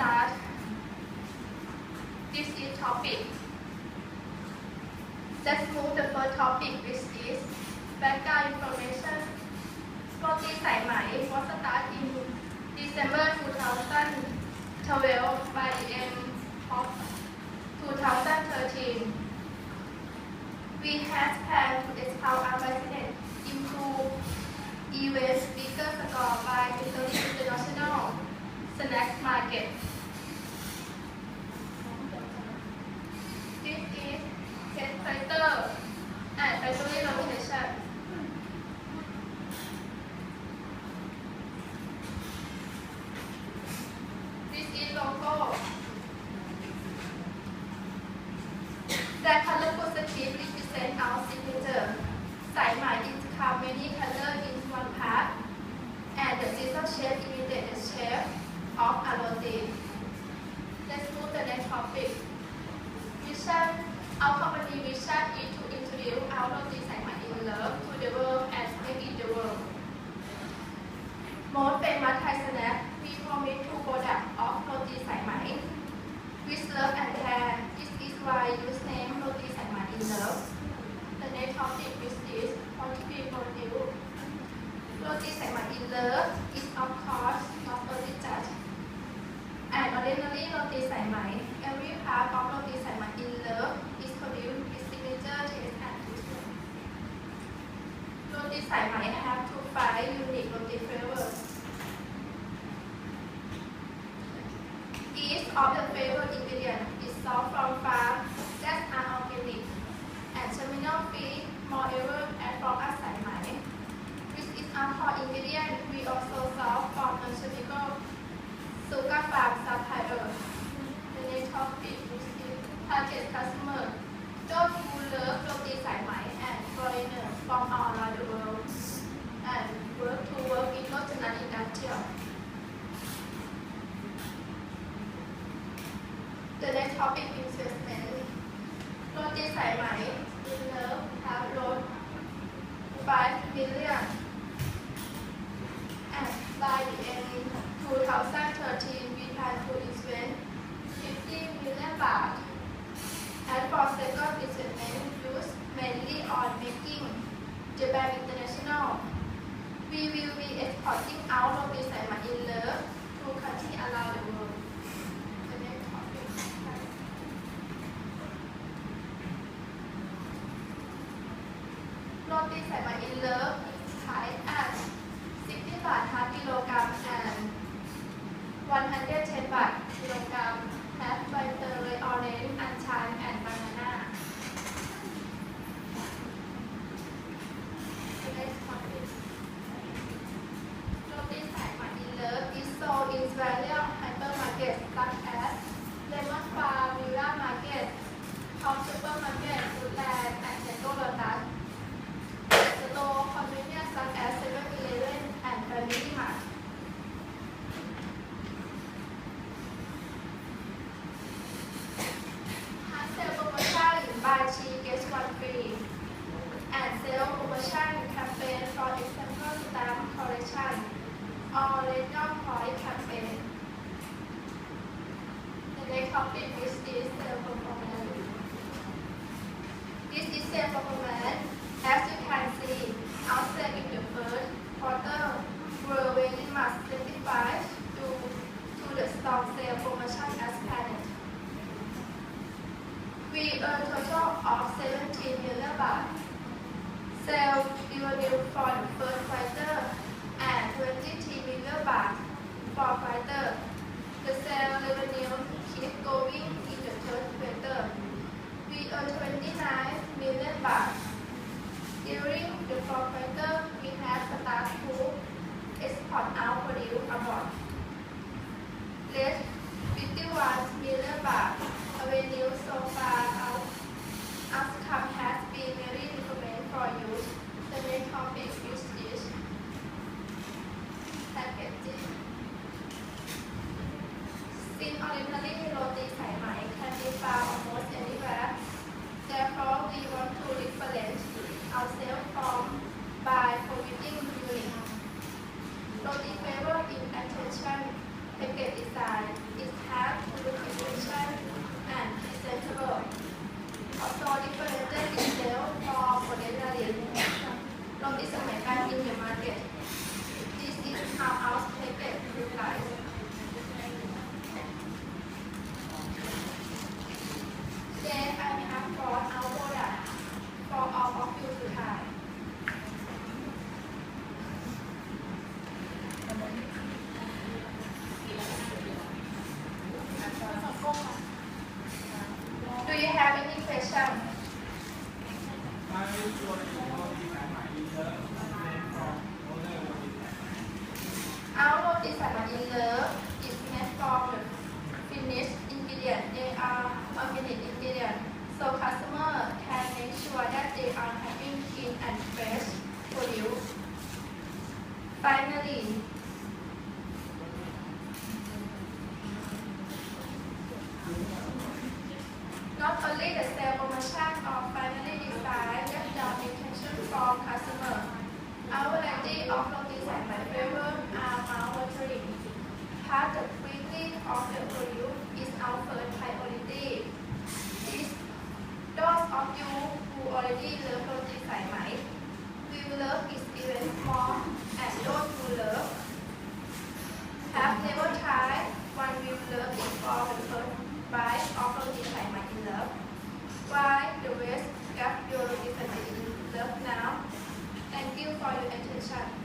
that this is topic. Let's move the first topic which is background information. Spotty Saimai was started in December 2012 by the end of 2013. We have planned to expand our business into even bigger score by entering international snack market. Each of the favorite ingredient is sourced from farm that are organic and terminal free, moreover, and from a side mine. With its alcohol ingredient, we also source from non-chemical sugar farm supplier. The next topic is target customer. Those who love roti side mine and foreigners from all around the world and work to work in Rotterdam Industrial. The next topic is investment. โรตีสายไหม in love have lost 5 million and by the end 2013 we plan to invest 50 million baht and for second investment use mainly on making Japan International we will be exporting our roti สายไหม in love to countries around the world โรตีสายไหม in love ขาย at 60บาทต่อกิโลกรัม and 110บาทกิโลกรัมแฮปใบเตย orange อัญชัน and banana or regional point campaign. The next topic is sale performance. This is sale performance. As you can see, our sales in the first quarter were very much satisfied due to the strong sale promotion as planned. We earned total of 17 million baht. Sales revenue for the first quarter and 23 million baht The sales revenue keep going in the third quarter. We earned 29 million baht. During the fourth quarter, we had started to export our produce abroad. Less 51 million baht revenue so far out outcome has been very recommended for use. The main topic is this packaging. In ordinary, roti sai mai can you have any question? Our notice in love is made from the finished ingredient. They are organic ingredients, so customer can make sure that they are having clean and fresh. Not only the sale promotion of family design get the attention from customers, our variety of logins and my favorite are monitoring. Part the printing of the produce is our first priority. This, those of you who already love produce design, will love it even more and those who love expresar